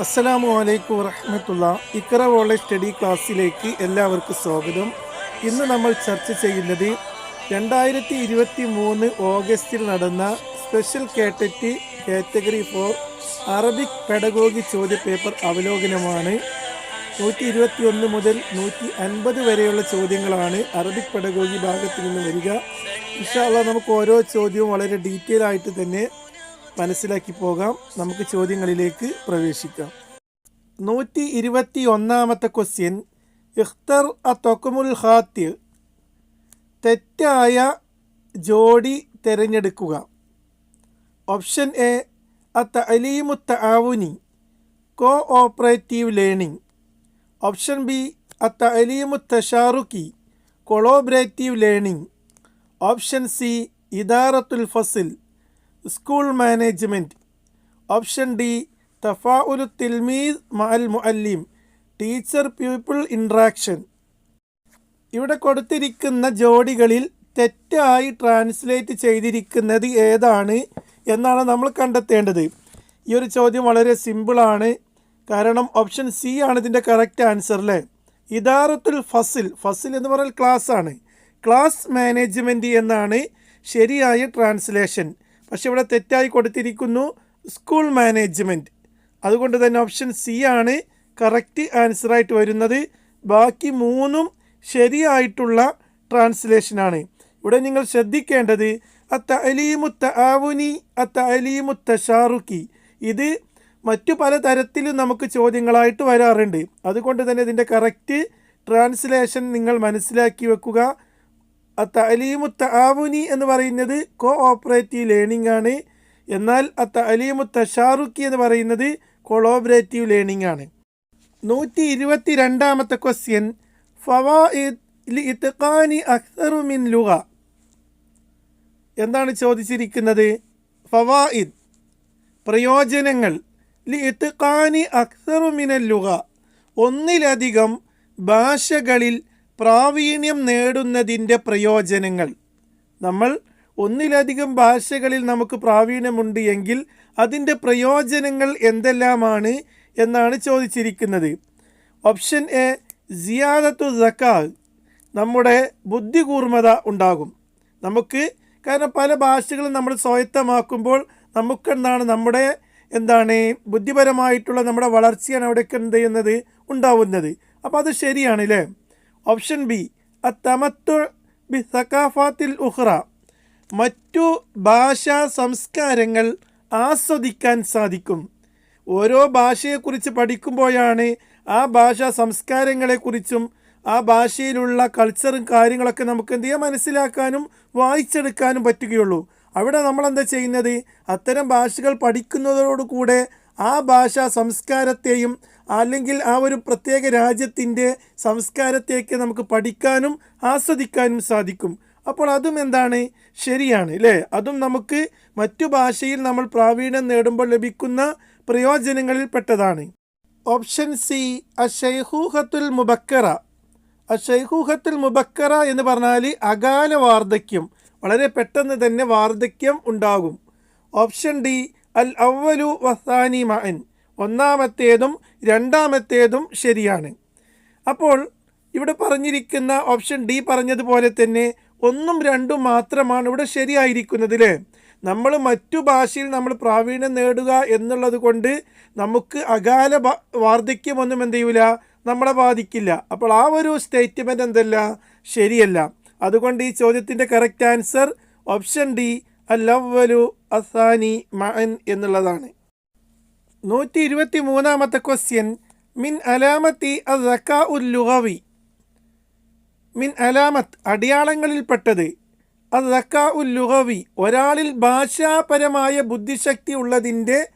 അസ്സലാമു അലൈക്കും വറഹമത്തുള്ള ഇക്കറ വോളെ സ്റ്റഡി ക്ലാസ്സിലേക്ക് എല്ലാവർക്കും സ്വാഗതം. ഇന്ന് നമ്മൾ ചർച്ച ചെയ്യുന്നത് രണ്ടായിരത്തി ഇരുപത്തി മൂന്ന് ഓഗസ്റ്റിൽ നടന്ന സ്പെഷ്യൽ കാറ്ററ്റ് കാറ്റഗറി ഫോർ അറബിക് പെഡഗോഗി ചോദ്യപേപ്പർ അവലോകനമാണ്. നൂറ്റി ഇരുപത്തി ഒന്ന് മുതൽ നൂറ്റി അൻപത് വരെയുള്ള ചോദ്യങ്ങളാണ് അറബിക് പെഡഗോഗി ഭാഗത്ത് നിന്ന് വരിക. ഇൻഷാല്ല നമുക്ക് ഓരോ ചോദ്യവും വളരെ ഡീറ്റെയിൽ ആയിട്ട് തന്നെ മനസ്സിലാക്കി പോകാം. നമുക്ക് ചോദ്യങ്ങളിലേക്ക് പ്രവേശിക്കാം. നൂറ്റി ഇരുപത്തി ഒന്നാമത്തെ ക്വസ്റ്റ്യൻ ഇഖ്തർ അ തൊക്കമുൽ ഹാത്തി തെറ്റായ ജോഡി തിരഞ്ഞെടുക്കുക. ഓപ്ഷൻ എ അ തലീമുത്ത ആവുനി cooperative learning. Option B അ തലീമുത്ത ഷാറുക്കി കൊളോബറേറ്റീവ് ലേണിംഗ്. ഓപ്ഷൻ സി ഇദാറത്തുൽ ഫസിൽ. സ്കൂൾ മാനേജ്മെന്റ് ഓപ്ഷൻ ഡി തഫാഉലു തിൽമീസ് മഅൽ മുഅല്ലിം ടീച്ചർ പീപ്പിൾ ഇൻട്രാക്ഷൻ ഇവിടെ കൊടുത്തിരിക്കുന്ന ജോഡികളിൽ തെറ്റായി ട്രാൻസ്ലേറ്റ് ചെയ്തിരിക്കുന്നത് ഏതാണ് എന്നാണ് നമ്മൾ കണ്ടെത്തേണ്ടത്. ഈ ഒരു ചോദ്യം വളരെ സിമ്പിളാണ്. കാരണം ഓപ്ഷൻ സി ആണ് ഇതിന്റെ കറക്റ്റ് ആൻസർ അല്ലേ ഇദാറത്തുൽ ഫസിൽ ഫസിൽ എന്ന് പറഞ്ഞാൽ ക്ലാസ് ആണ് ക്ലാസ് മാനേജ്മെന്റ് എന്നാണ് ശരിയായ ട്രാൻസ്ലേഷൻ. പക്ഷെ ഇവിടെ തെറ്റായി കൊടുത്തിരിക്കുന്നു സ്കൂൾ മാനേജ്മെന്റ്. അതുകൊണ്ട് തന്നെ ഓപ്ഷൻ സി ആണ് കറക്റ്റ് ആൻസറായിട്ട് വരുന്നത്. ബാക്കി മൂന്നും ശരിയായിട്ടുള്ള ട്രാൻസ്ലേഷനാണ് ഇവിടെ നിങ്ങൾ ശ്രദ്ധിക്കേണ്ടത് അത്ത അലീമുത്ത ആവുനി അത്ത അലീമുത്ത ഷാറുഖി ഇത് മറ്റു പല തരത്തിലും നമുക്ക് ചോദ്യങ്ങളായിട്ട് വരാറുണ്ട്. അതുകൊണ്ട് തന്നെ ഇതിന്റെ കറക്റ്റ് ട്രാൻസ്ലേഷൻ നിങ്ങൾ മനസ്സിലാക്കി വെക്കുക. അത്തലീമു തആവുനി എന്ന് പറയുന്നത് കോ ഓപ്പറേറ്റീവ് ലേണിംഗ് ആണ്. എന്നാൽ അത്തലീമു തഷാറുക്കി എന്ന് പറയുന്നത് കൊളോബറേറ്റീവ് ലേണിംഗ് ആണ്. നൂറ്റി ഇരുപത്തി രണ്ടാമത്തെ ക്വസ്റ്റ്യൻ ഫവാഇദ്ഖാനി അക്സറു മിൻ ലുഗ. എന്താണ് ചോദിച്ചിരിക്കുന്നത്? ഫവായിദ് പ്രയോജനങ്ങൾ ലി ഇത്ഖാനി അക്സറു ലുഹ ഒന്നിലധികം ഭാഷകളിൽ പ്രാവീണ്യം നേടുന്നതിന്റെ പ്രയോജനങ്ങൾ. നമ്മൾ ഒന്നിലധികം ഭാഷകളിൽ നമുക്ക് പ്രാവീണ്യമുണ്ട് എങ്കിൽ അതിന്റെ പ്രയോജനങ്ങൾ എന്തെല്ലാമാണ് എന്നാണ് ചോദിച്ചിരിക്കുന്നത്. ഓപ്ഷൻ എ സിയാദത്തു സക്കാ നമ്മുടെ ബുദ്ധികൂർമ്മത ഉണ്ടാകും. നമുക്ക് കാരണം പല ഭാഷകളും നമ്മൾ സ്വായത്തമാക്കുമ്പോൾ നമുക്കെന്താണ് നമ്മുടെ എന്താണ് ബുദ്ധിപരമായിട്ടുള്ള നമ്മുടെ വളർച്ചയാണ് അവിടെയൊക്കെ എന്ത് ചെയ്യുന്നത്? ഉണ്ടാവുന്നത്. അപ്പോൾ അത് ശരിയാണ് അല്ലേ? ഓപ്ഷൻ ബി അത്തമത്തു ബി സക്കാഫാത്തിൽ ഉഹ്റ മറ്റു ഭാഷാ സംസ്കാരങ്ങൾ ആസ്വദിക്കാൻ സാധിക്കും. ഓരോ ഭാഷയെക്കുറിച്ച് പഠിക്കുമ്പോഴാണ് ആ ഭാഷാ സംസ്കാരങ്ങളെക്കുറിച്ചും ആ ഭാഷയിലുള്ള കൾച്ചറും കാര്യങ്ങളൊക്കെ നമുക്ക് എന്ത് ചെയ്യാം മനസ്സിലാക്കാനും വായിച്ചെടുക്കാനും പറ്റുകയുള്ളൂ. അവിടെ നമ്മൾ എന്താ ചെയ്യുന്നത്? അത്തരം ഭാഷകൾ പഠിക്കുന്നതോടുകൂടെ ആ ഭാഷാ സംസ്കാരത്തെയും അല്ലെങ്കിൽ ആ ഒരു പ്രത്യേക രാജ്യത്തിന്റെ സംസ്കാരത്തേക്ക് നമുക്ക് പഠിക്കാനും ആസ്വദിക്കാനും സാധിക്കും. അപ്പോൾ അതും എന്താണ്? ശരിയാണ് അല്ലേ അതും നമുക്ക് മറ്റു ഭാഷയിൽ നമ്മൾ പ്രാവീണ്യം നേടുമ്പോൾ ലഭിക്കുന്ന പ്രയോജനങ്ങളിൽ പെട്ടതാണ്. Option C അഷൈഹൂഹത്തുൽ മുബക്കറ. അഷൈഹൂഹത്തുൽ മുബക്കറ എന്ന് പറഞ്ഞാൽ അകാല വാർദ്ധക്യം. വളരെ പെട്ടെന്ന് തന്നെ വാർദ്ധക്യം ഉണ്ടാകും. ഓപ്ഷൻ ഡി അൽ അവലു വസാനി മഅൻ. ഒന്നാമത്തേതും രണ്ടാമത്തേതും ശരിയാണ്. അപ്പോൾ ഇവിടെ പറഞ്ഞിരിക്കുന്ന ഓപ്ഷൻ ഡി പറഞ്ഞതുപോലെ തന്നെ ഒന്നും രണ്ടും മാത്രമാണ് ഇവിടെ ശരിയായിരിക്കുന്നത് നമ്മൾ മറ്റു ഭാഷയിൽ നമ്മൾ പ്രാവീണ്യം നേടുക എന്നുള്ളത് കൊണ്ട് നമുക്ക് അകാല വാർദ്ധക്യമൊന്നും എന്ത് ചെയ്യൂല നമ്മളെ ബാധിക്കില്ല. അപ്പോൾ ആ ഒരു സ്റ്റേറ്റ്മെന്റ് എന്തല്ല? ശരിയല്ല. അതുകൊണ്ട് ഈ ചോദ്യത്തിന്റെ കറക്റ്റ് ആൻസർ ഓപ്ഷൻ ഡി അല്ലവലു അസാനി മഅൻ എന്നുള്ളതാണ്. നൂറ്റി ഇരുപത്തി മൂന്നാമത്തെ ക്വസ്റ്റ്യൻ മിൻ അലാമത്തി അസക്ക ലുഹവി മിൻ അലാമത്ത് അടയാളങ്ങളിൽപ്പെട്ടത്. അസക്ക ഉല്ലുഹവി ഒരാളിൽ ഭാഷാപരമായ ബുദ്ധിശക്തി ഉള്ളതിന്റെ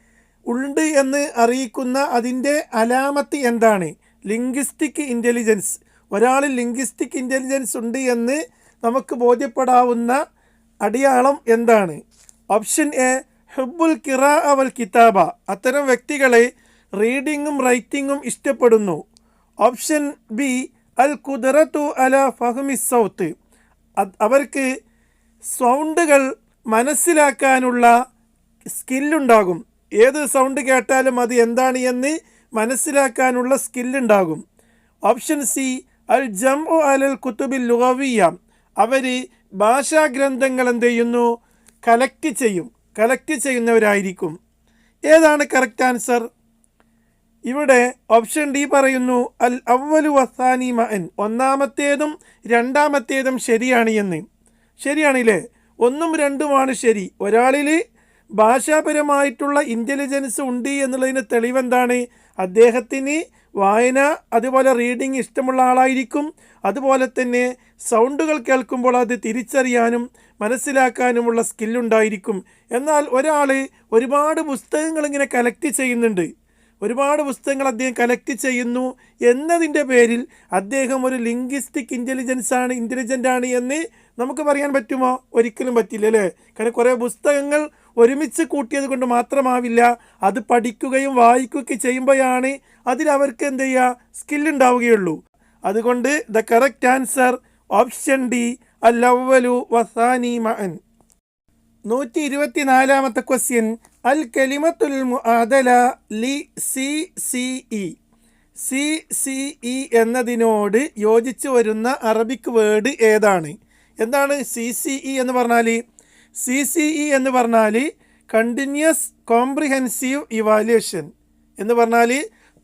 ഉണ്ട് എന്ന് അറിയിക്കുന്ന അതിന്റെ അലാമത്ത് എന്താണ്? ലിംഗ്വിസ്റ്റിക് ഇന്റലിജൻസ് ഒരാളിൽ ലിംഗ്വിസ്റ്റിക് ഇന്റലിജൻസ് ഉണ്ട് എന്ന് നമുക്ക് ബോധ്യപ്പെടാവുന്ന അടയാളം എന്താണ്? ഓപ്ഷൻ എ ഹുബുൽ കിറ അവൽ കിതാബ. അത്തരം വ്യക്തികളെ റീഡിങ്ങും റൈറ്റിങ്ങും ഇഷ്ടപ്പെടുന്നു. ഓപ്ഷൻ ബി അൽ കുദറത്തു അല ഫഹമി സൗത്ത്. അവർക്ക് സൗണ്ടുകൾ മനസ്സിലാക്കാനുള്ള സ്കില്ലുണ്ടാകും. ഏത് സൗണ്ട് കേട്ടാലും അത് എന്താണ് എന്ന് മനസ്സിലാക്കാനുള്ള സ്കില്ലുണ്ടാകും. ഓപ്ഷൻ സി അൽ ജം ഒ അലൽ കുത്തുബിൽ ലുഹവിയ അവർ ഭാഷാഗ്രന്ഥങ്ങൾ എന്ത് ചെയ്യുന്നു? കലക്ട് ചെയ്യും. കലക്ട് ചെയ്യുന്നവരായിരിക്കും. ഏതാണ് കറക്റ്റ് ആൻസർ? ഇവിടെ ഓപ്ഷൻ ഡി പറയുന്നു അൽ അവലു വസാനി മഅൻ ഒന്നാമത്തേതും രണ്ടാമത്തേതും ശരിയാണ് എന്ന്. ശരിയാണില്ലേ? ഒന്നും രണ്ടുമാണ് ശരി. ഒരാളിൽ ഭാഷാപരമായിട്ടുള്ള ഇന്റലിജൻസ് ഉണ്ട് എന്നുള്ളതിന് തെളിവെന്താണ്? അദ്ദേഹത്തിന് വായന അതുപോലെ റീഡിങ് ഇഷ്ടമുള്ള ആളായിരിക്കും. അതുപോലെ തന്നെ സൗണ്ടുകൾ കേൾക്കുമ്പോൾ അത് തിരിച്ചറിയാനും മനസ്സിലാക്കാനുമുള്ള സ്കില്ലുണ്ടായിരിക്കും. എന്നാൽ ഒരാൾ ഒരുപാട് പുസ്തകങ്ങൾ ഇങ്ങനെ കലക്ട് ചെയ്യുന്നുണ്ട്. ഒരുപാട് പുസ്തകങ്ങൾ അദ്ദേഹം കലക്ട് ചെയ്യുന്നു എന്നതിന്റെ പേരിൽ അദ്ദേഹം ഒരു ലിംഗ്വിസ്റ്റിക് ഇന്റലിജൻസ് ആണ് ഇന്റലിജന്റ് ആണ് എന്ന് നമുക്ക് പറയാൻ പറ്റുമോ? ഒരിക്കലും പറ്റില്ല അല്ലേ? കാരണം കുറേ പുസ്തകങ്ങൾ ഒരുമിച്ച് കൂട്ടിയത് കൊണ്ട് മാത്രമാവില്ല അത് പഠിക്കുകയും വായിക്കുകയൊക്കെ ചെയ്യുമ്പോഴാണ് അതിൽ അവർക്ക് എന്ത് ചെയ്യുക സ്കില്ലുണ്ടാവുകയുള്ളൂ. അതുകൊണ്ട് the correct answer option D അല്ലവലു വസാനി മഅൻ. നൂറ്റി ഇരുപത്തിനാലാമത്തെ ക്വസ്റ്റ്യൻ അൽ കലിമത്തുൽ മുഅദല ലി C C E. C C E എന്നതിനോട് യോജിച്ച് വരുന്ന അറബിക് വേർഡ് ഏതാണ്? എന്താണ് സി സി ഇ എന്ന് പറഞ്ഞാൽ സി സി ഇ എന്ന് പറഞ്ഞാൽ കണ്ടിന്യൂസ് കോംപ്രിഹെൻസീവ് ഇവാലുവേഷൻ എന്ന് പറഞ്ഞാൽ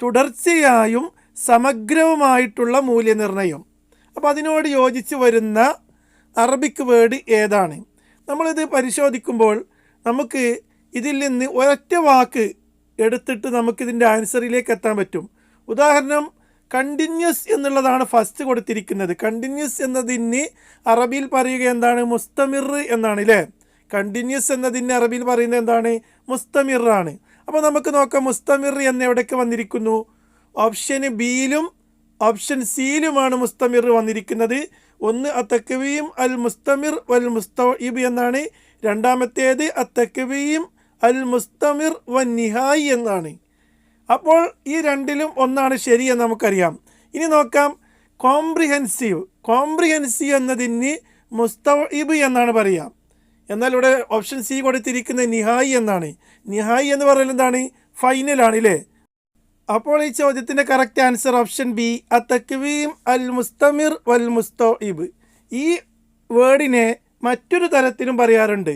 തുടർച്ചയായും സമഗ്രവുമായിട്ടുള്ള മൂല്യനിർണയം. അപ്പോൾ അതിനോട് യോജിച്ച് വരുന്ന അറബിക് വേർഡ് ഏതാണ്? നമ്മളിത് പരിശോധിക്കുമ്പോൾ നമുക്ക് ഇതിൽ നിന്ന് ഒരൊറ്റ വാക്ക് എടുത്തിട്ട് നമുക്കിതിന്റെ ആൻസറിലേക്ക് എത്താൻ പറ്റും. ഉദാഹരണം കണ്ടിന്യൂസ് എന്നുള്ളതാണ് ഫസ്റ്റ് കൊടുത്തിരിക്കുന്നത്. കണ്ടിന്യൂസ് എന്നതിന് അറബിയിൽ പറയുക എന്താണ്? മുസ്തമിർ എന്നാണ് അല്ലേ കണ്ടിന്യൂസ് എന്നതിന് അറബിയിൽ പറയുന്നത് എന്താണ്? മുസ്തമിർ ആണ്. അപ്പോൾ നമുക്ക് നോക്കാം മുസ്തമിർ എന്ന് എവിടേക്ക് വന്നിരിക്കുന്നു? ഓപ്ഷൻ ബിയിലും ഓപ്ഷൻ സിയിലുമാണ് മുസ്തമിർ വന്നിരിക്കുന്നത്. ഒന്ന് അത്തക്കവിയും അൽ മുസ്തമിർ വൽ മുസ്തഇബ് എന്നാണ്. രണ്ടാമത്തേത് അത്തക്കവിയും അൽ മുസ്തമിർ വൻ നിഹായി എന്നാണ്. അപ്പോൾ ഈ രണ്ടിലും ഒന്നാണ് ശരിയെന്ന് നമുക്കറിയാം. ഇനി നോക്കാം. കോംപ്രിഹെൻസീവ്. കോംപ്രിഹെൻസീവ് എന്നതിന് മുസ്തഇബ് എന്നാണ് പറയുക എന്നാൽ ഇവിടെ ഓപ്ഷൻ സി കൊടുത്തിരിക്കുന്നത് നിഹായി എന്നാണ്. നിഹായി എന്ന് പറയുന്നത് എന്താണ്? ഫൈനലാണ് അല്ലേ അപ്പോൾ ഈ ചോദ്യത്തിന്റെ കറക്റ്റ് ആൻസർ ഓപ്ഷൻ ബി അ തക്വീം അൽ മുസ്തമിർ വൽ മുസ്തോയിബ് ഈ വേർഡിനെ മറ്റൊരു തരത്തിലും പറയാറുണ്ട്.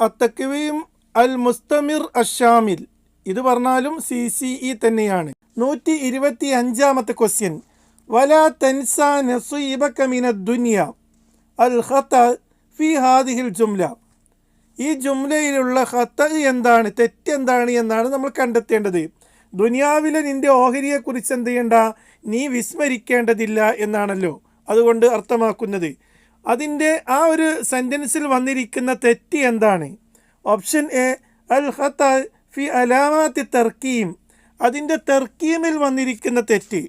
അത്തക്വീം അൽ മുസ്തമിർ അഷാമിൽ ഇത് പറഞ്ഞാലും സി സി ഇ തന്നെയാണ്. നൂറ്റി ഇരുപത്തി അഞ്ചാമത്തെ ക്വസ്റ്റ്യൻ വല തൻസ നസീബക മിന ദുനിയ അൽ ഹത്ത ഫി ഹാദിഹിൽ ജുംല. ഈ ജുംലയിലുള്ള ഹത്ത എന്താണ്? തെറ്റെന്താണ് എന്നാണ് നമ്മൾ കണ്ടെത്തേണ്ടത്. ദുനിയാവിലെ നിന്റെ ഓഹരിയെക്കുറിച്ച് എന്ത് ചെയ്യണ്ട? നീ വിസ്മരിക്കേണ്ടതില്ല എന്നാണല്ലോ. അതുകൊണ്ട് അർത്ഥമാക്കുന്നത്. അതിന്റെ ആ ഒരു സെന്റൻസിൽ വന്നിരിക്കുന്ന തെറ്റ് എന്താണ്? ഓപ്ഷൻ എ അൽ ഹത്ത ഫി അലാമാത്തി തർക്കീം. അതിന്റെ തെർക്കീമിൽ വന്നിരിക്കുന്ന തെറ്റ്.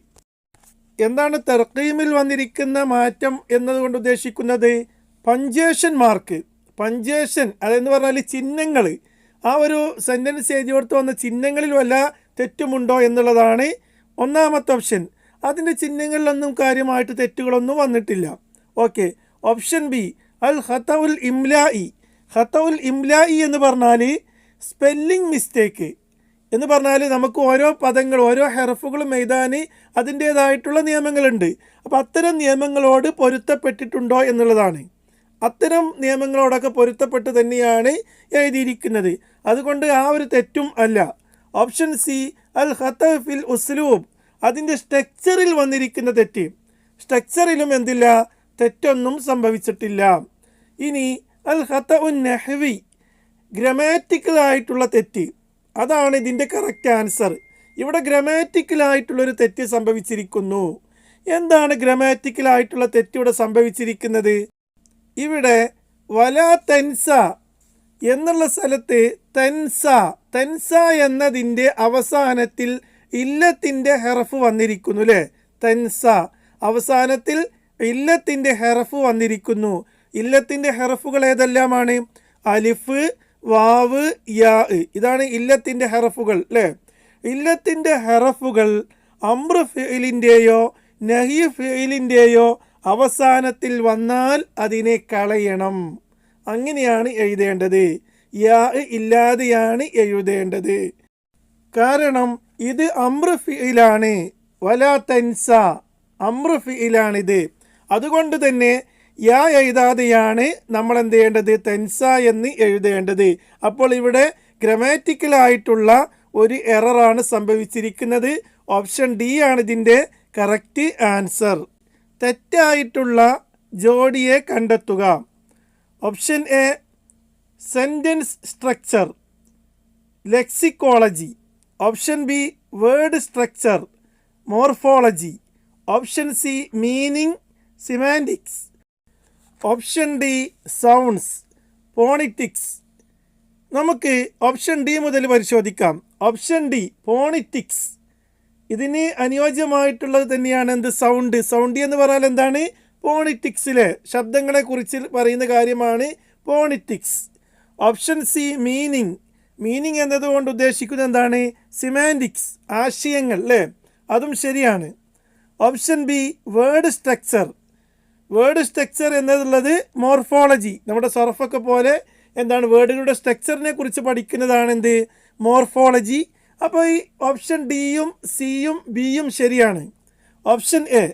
എന്താണ് തെർക്കീമിൽ വന്നിരിക്കുന്ന മാറ്റം എന്നതുകൊണ്ട് ഉദ്ദേശിക്കുന്നത്? പഞ്ചേഷൻ മാർക്ക് പഞ്ചേഷൻ അതെന്ന് പറഞ്ഞാൽ ചിഹ്നങ്ങൾ ആ ഒരു സെന്റൻസ് എഴുതി കൊടുത്ത് വന്ന ചിഹ്നങ്ങളിൽ വല്ല തെറ്റുമുണ്ടോ എന്നുള്ളതാണ് ഒന്നാമത്തെ ഓപ്ഷൻ അതിന്റെ ചിഹ്നങ്ങളിലൊന്നും കാര്യമായിട്ട് തെറ്റുകളൊന്നും വന്നിട്ടില്ല. ഓക്കെ ഓപ്ഷൻ ബി അൽ ഹത്തവുൽ ഇംലായി ഹത്തവുൽ ഇംലായി എന്ന് പറഞ്ഞാൽ സ്പെല്ലിംഗ് മിസ്റ്റേക്ക് എന്ന് പറഞ്ഞാൽ നമുക്ക് ഓരോ പദങ്ങൾ ഓരോ ഹെറഫുകളും എഴുതാൻ അതിന്റേതായിട്ടുള്ള നിയമങ്ങളുണ്ട്. അപ്പോൾ അത്തരം നിയമങ്ങളോട് പൊരുത്തപ്പെട്ടിട്ടുണ്ടോ എന്നുള്ളതാണ്. അത്തരം നിയമങ്ങളോടൊക്കെ പൊരുത്തപ്പെട്ട് തന്നെയാണ് എഴുതിയിരിക്കുന്നത്. അതുകൊണ്ട് ആ ഒരു തെറ്റും അല്ല. ഓപ്ഷൻ സി അൽ ഹത്തഫിൽ ഉസ്ലൂബ് അതിന്റെ സ്ട്രക്ചറിൽ വന്നിരിക്കുന്ന തെറ്റ്. സ്ട്രക്ചറിലും എന്തില്ല? തെറ്റൊന്നും സംഭവിച്ചിട്ടില്ല. ഇനി അൽ ഹത്ത ഉൻ നെഹ്വി ഗ്രമാറ്റിക്കലായിട്ടുള്ള തെറ്റ്. അതാണ് ഇതിന്റെ കറക്റ്റ് ആൻസർ ഇവിടെ ഗ്രമാറ്റിക്കലായിട്ടുള്ളൊരു തെറ്റ് സംഭവിച്ചിരിക്കുന്നു. എന്താണ് ഗ്രമാറ്റിക്കലായിട്ടുള്ള തെറ്റ് ഇവിടെ സംഭവിച്ചിരിക്കുന്നത്? ഇവിടെ വലാ തെൻസ എന്നുള്ള സ്ഥലത്ത് തെൻസ തെൻസ എന്നതിന്റെ അവസാനത്തിൽ ഇല്ലത്തിന്റെ ഹെറഫ് വന്നിരിക്കുന്നു അല്ലേ തൻസ. അവസാനത്തിൽ ഇല്ലത്തിന്റെ ഹെറഫ് വന്നിരിക്കുന്നു. ഇല്ലത്തിന്റെ ഹെറഫുകൾ ഏതെല്ലാമാണ്? അലിഫ് വാവ് യാ ഇതാണ് ഇല്ലത്തിന്റെ ഹെറഫുകൾ അല്ലേ ഇല്ലത്തിന്റെ ഹെറഫുകൾ അമ്ര ഫെയിലിന്റെയോ നഹി ഫെയിലിന്റെയോ അവസാനത്തിൽ വന്നാൽ അതിനെ കളയണം. അങ്ങനെയാണ് എഴുതേണ്ടത്. യാ ഇല്ലാതെയാണ് എഴുതേണ്ടത്. കാരണം ഇത് അമ്രഫിയിലാണ് വല തൻസ. അമ്രഫിയിലാണിത് അതുകൊണ്ട് തന്നെ യാ എഴുതാതെയാണ് നമ്മൾ എന്ത് ചെയ്യേണ്ടത് തെൻസ എന്ന് എഴുതേണ്ടത്. അപ്പോൾ ഇവിടെ ഗ്രമാറ്റിക്കലായിട്ടുള്ള ഒരു എററാണ് സംഭവിച്ചിരിക്കുന്നത്. ഓപ്ഷൻ ഡി ആണ് ഇതിന്റെ കറക്റ്റ് ആൻസർ. തെറ്റായിട്ടുള്ള ജോഡിയെ കണ്ടെത്തുക. Option A sentence structure lexicology option B word structure morphology option C meaning semantics option D sounds phonetics. നമുക്ക് ഓപ്ഷൻ ഡി മുതൽ പരിശോധിക്കാം. Option D phonetics. ഇതിന് അനുയോജ്യമായിട്ടുള്ളത് തന്നെയാണ് എന്ത്? സൗണ്ട്. സൗണ്ട് എന്ന് പറഞ്ഞാൽ എന്താണ്? പോണിറ്റിക്സിലെ ശബ്ദങ്ങളെക്കുറിച്ച് പറയുന്ന കാര്യമാണ് phonetics option C meaning meaning എന്നതുകൊണ്ട് ഉദ്ദേശിക്കുന്നത് എന്താണ്? സിമാന്റിക്സ് ആശയങ്ങൾ അല്ലേ? അതും ശരിയാണ്. Option B word structure word structure എന്നതുള്ളത് morphology നമ്മുടെ സർഫൊക്കെ പോലെ എന്താണ്? വേർഡുകളുടെ സ്ട്രക്ചറിനെ കുറിച്ച് പഠിക്കുന്നതാണ് എന്ത്? മോർഫോളജി അപ്പോൾ ഈ ഓപ്ഷൻ ഡിയും സിയും ബിയും ശരിയാണ്. ഓപ്ഷൻ എ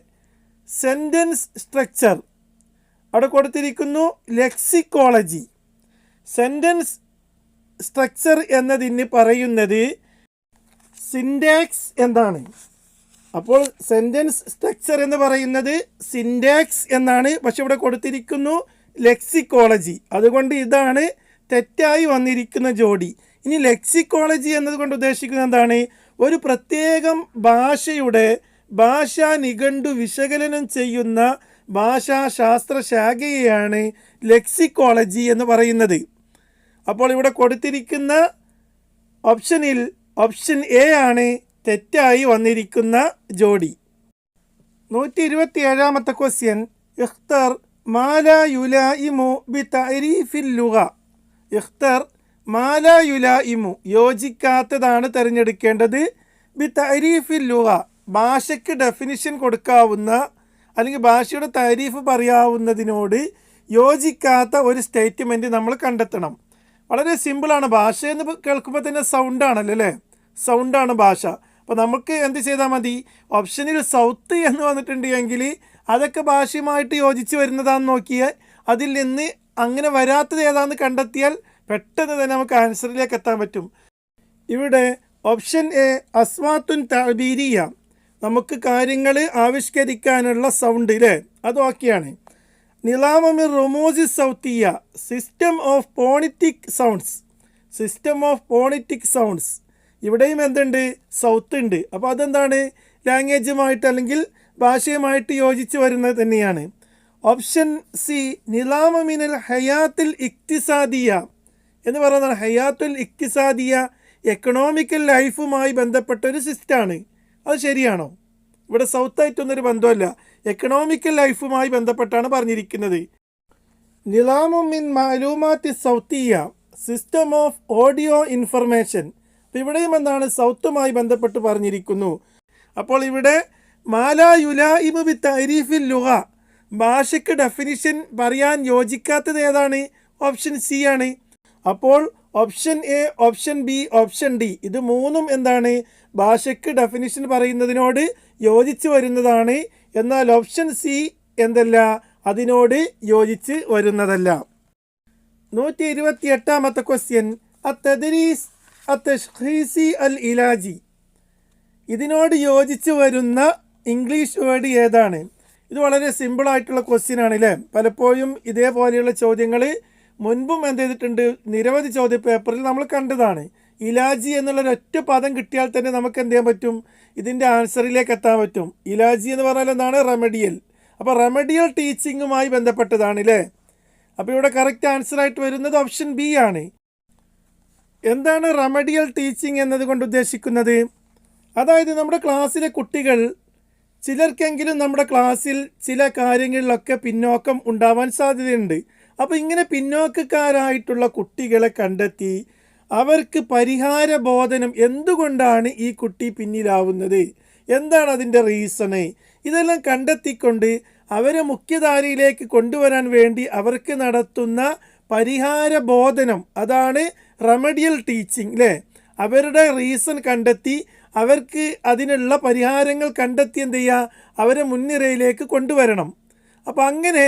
സെന്റൻസ് സ്ട്രക്ചർ അവിടെ കൊടുത്തിരിക്കുന്നു ലെക്സിക്കോളജി സെന്റൻസ് സ്ട്രക്ചർ എന്നതിന് പറയുന്നത് സിൻഡാക്സ് എന്നാണ്. അപ്പോൾ സെന്റൻസ് സ്ട്രക്ചർ എന്ന് പറയുന്നത് സിൻഡാക്സ് എന്നാണ്. പക്ഷെ ഇവിടെ കൊടുത്തിരിക്കുന്നു ലെക്സിക്കോളജി. അതുകൊണ്ട് ഇതാണ് തെറ്റായി വന്നിരിക്കുന്ന ജോഡി. ഇനി ലെക്സിക്കോളജി എന്നതുകൊണ്ട് ഉദ്ദേശിക്കുന്നത് എന്താണ്? ഒരു പ്രത്യേകം ഭാഷയുടെ ഭാഷാ നിഘണ്ടു വിശകലനം ചെയ്യുന്ന ഭാഷാശാസ്ത്ര ശാഖയെയാണ് ലെക്സിക്കോളജി എന്ന് പറയുന്നത്. അപ്പോൾ ഇവിടെ കൊടുത്തിരിക്കുന്ന ഓപ്ഷനിൽ ഓപ്ഷൻ എ ആണ് തെറ്റായി വന്നിരിക്കുന്ന ജോഡി. നൂറ്റി ഇരുപത്തി ഏഴാമത്തെ ക്വസ്റ്റ്യൻ ഇഖ്തർ മാല ഇമു ബി തരീഫിൽ ലുഹ ഇഖ്തർ മാല ഇമു യോജിക്കാത്തതാണ് തിരഞ്ഞെടുക്കേണ്ടത് ബി തരീഫിൽ ലുഹ ഭാഷയ്ക്ക് ഡെഫിനിഷൻ കൊടുക്കാവുന്ന അല്ലെങ്കിൽ ഭാഷയുടെ താരീഫ് പറയാവുന്നതിനോട് യോജിക്കാത്ത ഒരു സ്റ്റേറ്റ്മെന്റ് നമ്മൾ കണ്ടെത്തണം. വളരെ സിമ്പിളാണ്. ഭാഷ എന്ന് കേൾക്കുമ്പോൾ തന്നെ സൗണ്ടാണല്ലോ അല്ലേ സൗണ്ടാണ് ഭാഷ. അപ്പോൾ നമുക്ക് എന്ത് ചെയ്താൽ മതി? ഓപ്ഷനിൽ സൗത്ത് എന്ന് വന്നിട്ടുണ്ടെങ്കിൽ അതൊക്കെ ഭാഷയുമായിട്ട് യോജിച്ച് വരുന്നതാണെന്ന് നോക്കിയാൽ അതിൽ നിന്ന് അങ്ങനെ വരാത്തത് ഏതാണെന്ന് കണ്ടെത്തിയാൽ പെട്ടെന്ന് തന്നെ നമുക്ക് ആൻസറിലേക്ക് എത്താൻ പറ്റും. ഇവിടെ ഓപ്ഷൻ എ അസ്വാത്തുൻ താബീരിയ നമുക്ക് കാര്യങ്ങൾ ആവിഷ്കരിക്കാനുള്ള സൗണ്ട് അല്ലേ അത് ഓക്കെയാണ് നിലാമമിർ റൊമോസി സൗത്തിയ system of phonetic sounds system of phonetic sounds ഇവിടെയും എന്തുണ്ട്? സൗത്ത് ഉണ്ട്. അപ്പോൾ അതെന്താണ്? ലാംഗ്വേജുമായിട്ട് അല്ലെങ്കിൽ ഭാഷയുമായിട്ട് യോജിച്ച് വരുന്നത് തന്നെയാണ്. ഓപ്ഷൻ സി നിലാമമിനൽ ഹയാത്തിൽ ഇക്തിസാദിയ. എന്ന് പറയുന്നത് ഹയാത്തുൽ ഇക്തിസാദിയ എക്കണോമിക്കൽ ലൈഫുമായി ബന്ധപ്പെട്ട ഒരു സിസ്റ്റമാണ് അത് ശരിയാണോ? ഇവിടെ സൗത്തായിട്ടൊന്നൊരു ബന്ധമല്ല എക്കണോമിക്കൽ ലൈഫുമായി ബന്ധപ്പെട്ടാണ് പറഞ്ഞിരിക്കുന്നത്. നിലാമുമിൻ മാലൂമാത്തി സൗത്തിയ സിസ്റ്റം ഓഫ് ഓഡിയോ ഇൻഫർമേഷൻ അപ്പോൾ ഇവിടെയും എന്താണ് സൗത്തുമായി ബന്ധപ്പെട്ട് പറഞ്ഞിരിക്കുന്നു. അപ്പോൾ ഇവിടെ മാല യുലായിമു ബി തരീഫിൽ ലുഹ ഭാഷയ്ക്ക് ഡെഫിനിഷൻ പറയാൻ യോജിക്കാത്തത് ഏതാണ്? ഓപ്ഷൻ സി ആണ്. അപ്പോൾ option A option B option D ഇത് മൂന്നും എന്താണ്? ഭാഷയ്ക്ക് ഡെഫിനിഷൻ പറയുന്നതിനോട് യോജിച്ച് വരുന്നതാണ് എന്നാൽ ഓപ്ഷൻ സി എന്തല്ല? അതിനോട് യോജിച്ച് വരുന്നതല്ല. നൂറ്റി ഇരുപത്തി എട്ടാമത്തെ ക്വസ്റ്റ്യൻ അത്തദരീസ് അത്തഷ്ഖീസി അൽ ഇലാജി ഇതിനോട് യോജിച്ച് വരുന്ന ഇംഗ്ലീഷ് വേർഡ് ഏതാണ്? ഇത് വളരെ സിമ്പിളായിട്ടുള്ള ക്വസ്റ്റ്യൻ ആണ് അല്ലേ പലപ്പോഴും ഇതേപോലെയുള്ള ചോദ്യങ്ങൾ മുൻപും എന്ത് ചെയ്തിട്ടുണ്ട്? നിരവധി ചോദ്യ പേപ്പറിൽ നമ്മൾ കണ്ടതാണ്. ഇലാജി എന്നുള്ള ഒറ്റ പദം കിട്ടിയാൽ തന്നെ നമുക്ക് എന്ത് ചെയ്യാൻ പറ്റും? ഇതിന്റെ ആൻസറിലേക്ക് എത്താൻ പറ്റും. ഇലാജി എന്ന് പറഞ്ഞാൽ എന്താണ്? റെമഡിയൽ. അപ്പോൾ റെമഡിയൽ ടീച്ചിങ്ങുമായി ബന്ധപ്പെട്ടതാണ് അല്ലേ അപ്പോൾ ഇവിടെ കറക്റ്റ് ആൻസറായിട്ട് വരുന്നത് ഓപ്ഷൻ ബി ആണ്. എന്താണ് റെമഡിയൽ ടീച്ചിങ് എന്നതുകൊണ്ട് ഉദ്ദേശിക്കുന്നത്? അതായത് നമ്മുടെ ക്ലാസ്സിലെ കുട്ടികൾ ചിലർക്കെങ്കിലും നമ്മുടെ ക്ലാസ്സിൽ ചില കാര്യങ്ങളിലൊക്കെ പിന്നോക്കം ഉണ്ടാവാൻ സാധ്യതയുണ്ട്. അപ്പോൾ ഇങ്ങനെ പിന്നോക്കക്കാരായിട്ടുള്ള കുട്ടികളെ കണ്ടെത്തി അവർക്ക് പരിഹാര ബോധനം എന്തുകൊണ്ടാണ് ഈ കുട്ടി പിന്നിലാവുന്നത്? എന്താണ് അതിന്റെ റീസണ്? ഇതെല്ലാം കണ്ടെത്തിക്കൊണ്ട് അവരെ മുഖ്യധാരയിലേക്ക് കൊണ്ടുവരാൻ വേണ്ടി അവർക്ക് നടത്തുന്ന പരിഹാര ബോധനം അതാണ് റെമഡിയൽ ടീച്ചിങ് അല്ലേ അവരുടെ റീസൺ കണ്ടെത്തി അവർക്ക് അതിനുള്ള പരിഹാരങ്ങൾ കണ്ടെത്തി എന്ത് ചെയ്യുക? അവരെ മുൻനിരയിലേക്ക് കൊണ്ടുവരണം. അപ്പോൾ അങ്ങനെ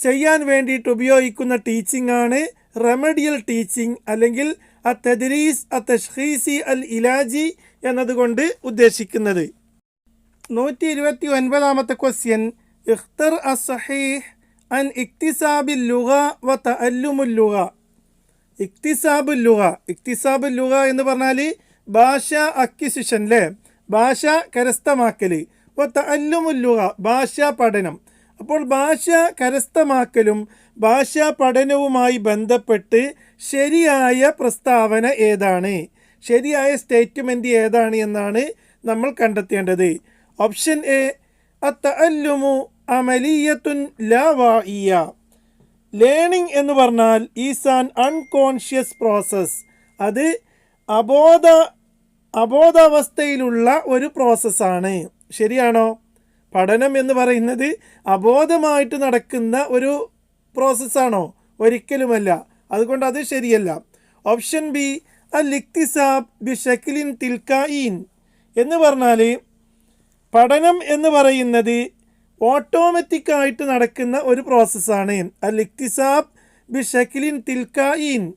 ചെയ്യാൻ വേണ്ടിയിട്ട് ഉപയോഗിക്കുന്ന ടീച്ചിങ് ആണ് റെമഡിയൽ ടീച്ചിങ് അല്ലെങ്കിൽ അ തദ്രീസ് അ തഷ്ഖീസി അൽ ഇലാജി എന്നതുകൊണ്ട് ഉദ്ദേശിക്കുന്നത്. നൂറ്റി ഇരുപത്തി ഒൻപതാമത്തെ ക്വസ്റ്റ്യൻ ഇഖ്തർ അസഹീഹ് അൻ ഇക്തിസാബിൽ ലുഗ വ തഅല്ലുമുൽ ലുഗ. ഇക്തിസാബുൽ ലുഗ. ഇക്തിസാബുൽ ലുഗ എന്ന് പറഞ്ഞാൽ ഭാഷ അക്വിസിഷൻ അല്ലേ ഭാഷ കരസ്ഥമാക്കൽ വ തല്ലുമുല്ലുക ഭാഷാ പഠനം. അപ്പോൾ ഭാഷ കരസ്ഥമാക്കലും ഭാഷാ പഠനവുമായി ബന്ധപ്പെട്ട് ശരിയായ പ്രസ്താവന ഏതാണ്? ശരിയായ സ്റ്റേറ്റ്മെന്റ് ഏതാണ് എന്നാണ് നമ്മൾ കണ്ടെത്തേണ്ടത്. ഓപ്ഷൻ എ അത്തഅല്ലുമു അമലിയത്തുൻ ലാ വായിയ ലേണിംഗ് എന്ന് പറഞ്ഞാൽ ഈസ് ആൻ അൺകോൺഷ്യസ് പ്രോസസ്സ്. അത് അബോധ അബോധാവസ്ഥയിലുള്ള ഒരു പ്രോസസ്സാണ്. ശരിയാണോ? പഠനം എന്ന് പറയുന്നത് അബോധമായിട്ട് നടക്കുന്ന ഒരു പ്രോസസ്സാണോ ഒരിക്കലുമല്ല. അതുകൊണ്ട് അത് ശരിയല്ല. ഓപ്ഷൻ ബി അൽ ഇക്തിസാബ് ബി ഷക്കിലിൻ തിൽക്കായിൻ എന്ന് പറഞ്ഞാൽ പഠനം എന്ന് പറയുന്നത് ഓട്ടോമാറ്റിക്കായിട്ട് നടക്കുന്ന ഒരു പ്രോസസ്സാണ് അൽ ഇക്തിസാബ് ബി ഷക്കിലിൻ തിൽക്കായിൻ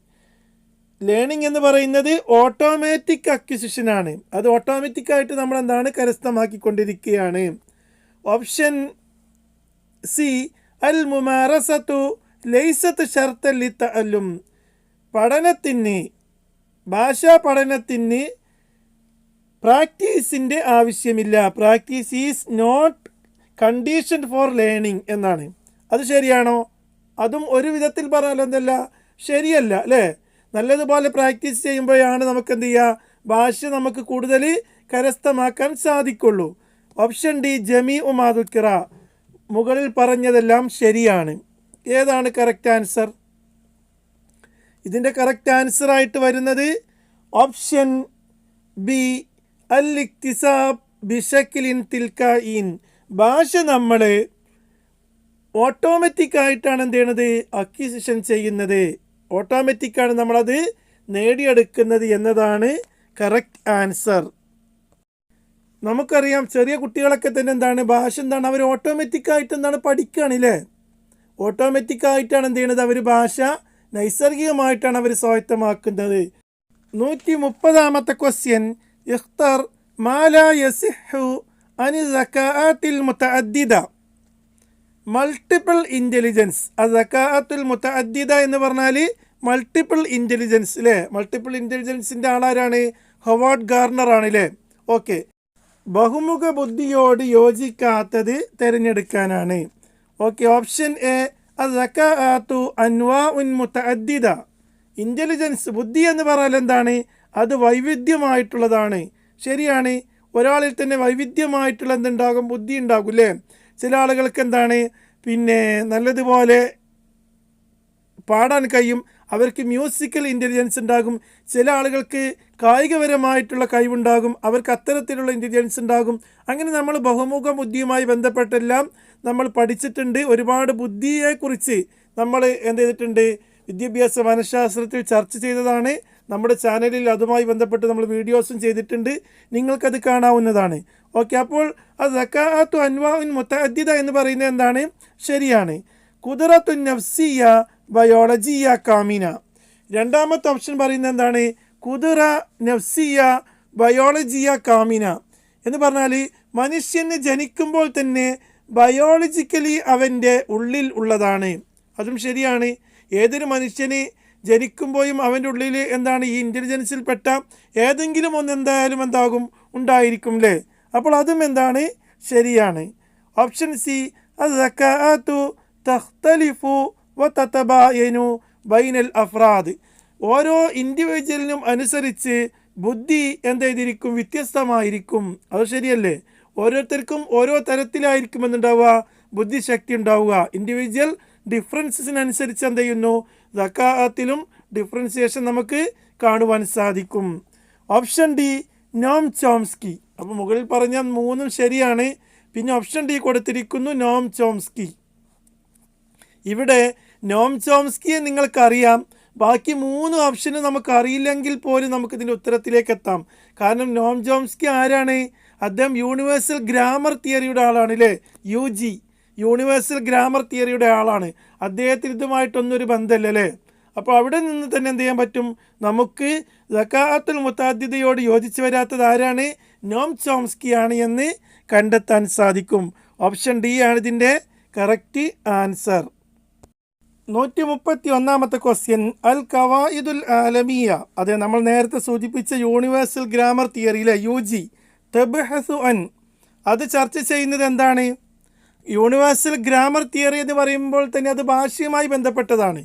ലേണിംഗ് എന്ന് പറയുന്നത് ഓട്ടോമാറ്റിക് അക്വിസിഷനാണ് അത് ഓട്ടോമാറ്റിക്കായിട്ട് നമ്മൾ എന്താണ് കരസ്ഥമാക്കിക്കൊണ്ടിരിക്കുകയാണ്. ഓപ്ഷൻ സി അൽ മുമാറസത്തു ലൈസത്ത് ഷർത്തല്ലി തല്ലും പഠനത്തിന് ഭാഷാ പഠനത്തിന് പ്രാക്ടീസിന്റെ ആവശ്യമില്ല. Practice is not condition for learning എന്നാണ്. അത് ശരിയാണോ? അതും ഒരു വിധത്തിൽ പറഞ്ഞാൽ എന്തല്ല? ശരിയല്ല അല്ലേ? നല്ലതുപോലെ പ്രാക്ടീസ് ചെയ്യുമ്പോഴാണ് നമുക്ക് എന്ത് ചെയ്യുക ഭാഷ നമുക്ക് കൂടുതൽ കരസ്ഥമാക്കാൻ സാധിക്കുള്ളൂ. ഓപ്ഷൻ ഡി ജമി ഉമാതുക്കിറ മുകളിൽ പറഞ്ഞതെല്ലാം ശരിയാണ്. ഏതാണ് കറക്റ്റ് ആൻസർ ഇതിന്റെ കറക്റ്റ് ആൻസർ ആയിട്ട് വരുന്നത് ഓപ്ഷൻ ബി അൽ ഇക്തിസാബ് ബിഷക്കിലിൻ തിൽക്കായിൻ ഭാഷ നമ്മൾ ഓട്ടോമാറ്റിക് ആയിട്ടാണ് എന്ത് ചെയ്യണത്? അക്വിസിഷൻ ചെയ്യുന്നത്. ഓട്ടോമാറ്റിക്കാണ് നമ്മളത് നേടിയെടുക്കുന്നത് എന്നതാണ് കറക്റ്റ് ആൻസർ നമുക്കറിയാം ചെറിയ കുട്ടികളൊക്കെ തന്നെ എന്താണ് ഭാഷ എന്താണ് അവർ ഓട്ടോമാറ്റിക്കായിട്ട് എന്താണ് പഠിക്കുകയാണല്ലേ ഓട്ടോമാറ്റിക്കായിട്ടാണ് എന്ത് ചെയ്യുന്നത്? അവർ ഭാഷ നൈസർഗികമായിട്ടാണ് അവർ സ്വായത്തമാക്കുന്നത്. നൂറ്റി മുപ്പതാമത്തെ ക്വസ്റ്റ്യൻ ഇഖ്തർ മാല യസിഹു അനി സക്കാത്തിൽ മുത്തഅദ്ദിദ മൾട്ടിപ്പിൾ ഇന്റലിജൻസ് ആ സക്കാത്തുൽ മുത്തഅദ്ദിദ എന്ന് പറഞ്ഞാൽ മൾട്ടിപ്പിൾ ഇന്റലിജൻസ് അല്ലേ മൾട്ടിപ്പിൾ ഇന്റലിജൻസിന്റെ ആളാരാണ്? ഹൊവാർഡ് ഗാർണർ ആണ് അല്ലേ ഓക്കെ ബഹുമുഖ ബുദ്ധിയോട് യോജിക്കാത്തത് തിരഞ്ഞെടുക്കാനാണ്. ഓക്കെ ഓപ്ഷൻ എ അസക്കാത്തു അൻവാ ഉൻ മുത്തഅദ്ദിദ ഇന്റലിജൻസ് ബുദ്ധി എന്ന് പറഞ്ഞാൽ എന്താണ്? അത് വൈവിധ്യമായിട്ടുള്ളതാണ്. ശരിയാണ്. ഒരാളിൽ തന്നെ വൈവിധ്യമായിട്ടുള്ള എന്തുണ്ടാകും? ബുദ്ധി ഉണ്ടാകും അല്ലേ ചില ആളുകൾക്ക് എന്താണ്? പിന്നെ നല്ലതുപോലെ പാടാൻ കഴിയും. അവർക്ക് മ്യൂസിക്കൽ ഇന്റലിജൻസ് ഉണ്ടാകും. ചില ആളുകൾക്ക് കായികപരമായിട്ടുള്ള കഴിവുണ്ടാകും. അവർക്ക് അത്തരത്തിലുള്ള ഇന്റലിജൻസ് ഉണ്ടാകും. അങ്ങനെ നമ്മൾ ബഹുമുഖ ബുദ്ധിയുമായി ബന്ധപ്പെട്ടെല്ലാം നമ്മൾ പഠിച്ചിട്ടുണ്ട്. ഒരുപാട് ബുദ്ധിയെക്കുറിച്ച് നമ്മൾ എന്ത് ചെയ്തിട്ടുണ്ട്? വിദ്യാഭ്യാസ മനഃശാസ്ത്രത്തിൽ ചർച്ച ചെയ്തതാണ്. നമ്മുടെ ചാനലിൽ അതുമായി ബന്ധപ്പെട്ട് നമ്മൾ വീഡിയോസും ചെയ്തിട്ടുണ്ട്. നിങ്ങൾക്കത് കാണാവുന്നതാണ്. ഓക്കെ അപ്പോൾ അത് സക്കാത്തു അൻവാൻ മുത്തഅദ്ദിദ എന്ന് പറയുന്നത് എന്താണ്? ശരിയാണ്. കുതിറത്തു നഫ്സിയ ബയോളജിയ കാമിന രണ്ടാമത്തെ ഓപ്ഷൻ പറയുന്നത് എന്താണ്? കുതിറ നഫ്സിയ ബയോളജിയ കാമിന എന്ന് പറഞ്ഞാൽ മനുഷ്യന് ജനിക്കുമ്പോൾ തന്നെ ബയോളജിക്കലി അവന്റെ ഉള്ളിൽ ഉള്ളതാണ്. അതും ശരിയാണ്. ഏതൊരു മനുഷ്യന് ജനിക്കുമ്പോഴും അവന്റെ ഉള്ളിൽ എന്താണ്? ഈ ഇന്റലിജൻസിൽപ്പെട്ട ഏതെങ്കിലും ഒന്ന് എന്തായാലും എന്താകും? ഉണ്ടായിരിക്കും അല്ലേ അപ്പോൾ അതും എന്താണ്? ശരിയാണ്. ഓപ്ഷൻ സി അത് തഖ്തലിഫു വ തതബായനു ബൈനൽ അഫ്രാദ്. ഓരോ ഇൻഡിവിജ്വലിനും അനുസരിച്ച് ബുദ്ധി എന്ത് ചെയ്തിരിക്കും വ്യത്യസ്തമായിരിക്കും. അത് ശരിയല്ലേ? ഓരോരുത്തർക്കും ഓരോ തരത്തിലായിരിക്കും എന്തുണ്ടാവുക ബുദ്ധിശക്തി ഉണ്ടാവുക. ഇൻഡിവിജ്വൽ ഡിഫറൻസിനനുസരിച്ച് എന്ത് ചെയ്യുന്നു സക്കാത്തിലും ഡിഫറൻസിയേഷൻ നമുക്ക് കാണുവാൻ സാധിക്കും. Option D Noam Chomsky. അപ്പോൾ മുകളിൽ പറഞ്ഞ മൂന്നും ശരിയാണ്. പിന്നെ ഓപ്ഷൻ ഡി കൊടുത്തിരിക്കുന്നു നോം ചോംസ്കി. ഇവിടെ നോം ചോംസ്കിയെ നിങ്ങൾക്കറിയാം. ബാക്കി മൂന്ന് ഓപ്ഷനും നമുക്കറിയില്ലെങ്കിൽ പോലും നമുക്കിതിന്റെ ഉത്തരത്തിലേക്ക് എത്താം കാരണം നോം ചോംസ്കി ആരാണ്? അദ്ദേഹം യൂണിവേഴ്സൽ ഗ്രാമർ തിയറിയുടെ ആളാണ് അല്ലേ യു ജി. യൂണിവേഴ്സൽ ഗ്രാമർ തിയറിയുടെ ആളാണ്. അദ്ദേഹത്തിന് ഇതുമായിട്ടൊന്നും ഒരു ബന്ധമില്ല അല്ലേ അപ്പോൾ അവിടെ നിന്ന് തന്നെ എന്ത് ചെയ്യാൻ പറ്റും? നമുക്ക് സക്കാത്തുൽ മുത്താദ്യതയോട് യോജിച്ച് വരാത്തത് ആരാണ്? നോം ചോംസ്കി ആണ് എന്ന് കണ്ടെത്താൻ സാധിക്കും. ഓപ്ഷൻ ഡി ആണ് ഇതിന്റെ കറക്റ്റ് ആൻസർ നൂറ്റി മുപ്പത്തി ഒന്നാമത്തെ ക്വസ്റ്റ്യൻ അൽ കവായിദുൽ ആലമിയ. അതെ നമ്മൾ നേരത്തെ സൂചിപ്പിച്ച യൂണിവേഴ്സൽ ഗ്രാമർ തിയറിയിലെ യു ജി തെബ്ഹസു അൻ. അത് ചർച്ച ചെയ്യുന്നത് എന്താണ്? യൂണിവേഴ്സൽ ഗ്രാമർ തിയറി എന്ന് പറയുമ്പോൾ തന്നെ അത് ഭാഷയുമായി ബന്ധപ്പെട്ടതാണ്.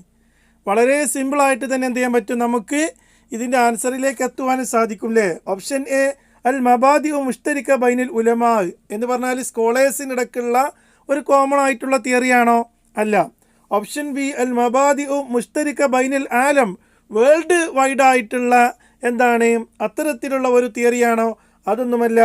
വളരെ സിമ്പിളായിട്ട് തന്നെ എന്ത് ചെയ്യാൻ പറ്റും? നമുക്ക് ഇതിന്റെ ആൻസറിലേക്ക് എത്തുവാനും സാധിക്കും അല്ലേ ഓപ്ഷൻ എ അൽ മബാദി മുഷ്തരിക്ക ബൈനിൽ ഉലമാ. എന്ന് പറഞ്ഞാൽ സ്കോളേഴ്സിനിടക്കുള്ള ഒരു കോമൺ ആയിട്ടുള്ള തിയറിയാണോ അല്ല. ഓപ്ഷൻ ബി അൽ മബാദി ഉ മുഷ്തരിക്ക ബൈനൽ ആലം. വേൾഡ് വൈഡ് ആയിട്ടുള്ള എന്താണ്? അത്തരത്തിലുള്ള ഒരു തിയറിയാണോ? അതൊന്നുമല്ല.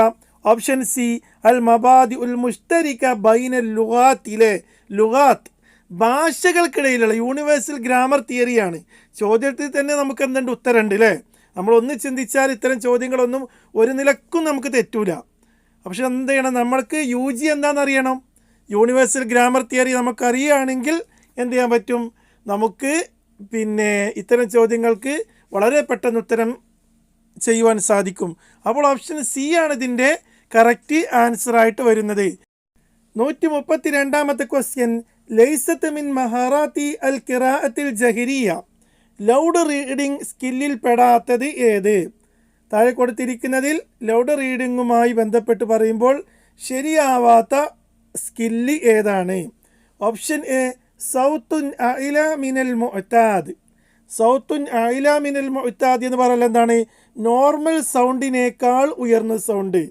ഓപ്ഷൻ സി അൽ മബാദി ഉൽ മുഷ്തരിക്ക ബൈനൽ ലുഗാത്തിലെ ലുഗാത്ത്. ഭാഷകൾക്കിടയിലുള്ള യൂണിവേഴ്സൽ ഗ്രാമർ തിയറിയാണ്. ചോദ്യത്തിൽ തന്നെ നമുക്ക് എന്തുണ്ട് ഉത്തരമുണ്ട് അല്ലേ നമ്മൾ ഒന്ന് ചിന്തിച്ചാൽ ഇത്തരം ചോദ്യങ്ങളൊന്നും ഒരു നിലക്കും നമുക്ക് തെറ്റൂല. പക്ഷെ എന്ത് ചെയ്യണം? നമ്മൾക്ക് യു ജി എന്താണെന്ന് അറിയണം. യൂണിവേഴ്സൽ ഗ്രാമർ തിയറി നമുക്കറിയുകയാണെങ്കിൽ എന്ത് ചെയ്യാൻ പറ്റും? നമുക്ക് പിന്നെ ഇത്തരം ചോദ്യങ്ങൾക്ക് വളരെ പെട്ടെന്ന് ഉത്തരം ചെയ്യുവാൻ സാധിക്കും. അപ്പോൾ ഓപ്ഷൻ സി ആണ് ഇതിന്റെ കറക്റ്റ് ആൻസറായിട്ട് വരുന്നത്. നൂറ്റി മുപ്പത്തി രണ്ടാമത്തെ ക്വസ്റ്റ്യൻ ലൈസത്ത് മിൻ മഹാറാത്തി അൽ കിറാഅത്തിൽ ജഹിരിയ. ലൗഡ് റീഡിംഗ് സ്കില്ലിൽ പെടാത്തത് ഏത്? താഴെ കൊടുത്തിരിക്കുന്നതിൽ ലൗഡ് റീഡിങ്ങുമായി ബന്ധപ്പെട്ട് പറയുമ്പോൾ ശരിയാവാത്ത സ്കില്ല് ഏതാണ്? ഓപ്ഷൻ എ സൗത്തുൻ അയില മിനൽ മുഅത്താദ് സൗത്തുൻ അയില മിനൽ മുഅത്താദ് എന്ന് പറഞ്ഞാൽ എന്താണ്? നോർമൽ സൗണ്ടിനേക്കാൾ ഉയർന്ന സൗണ്ട്.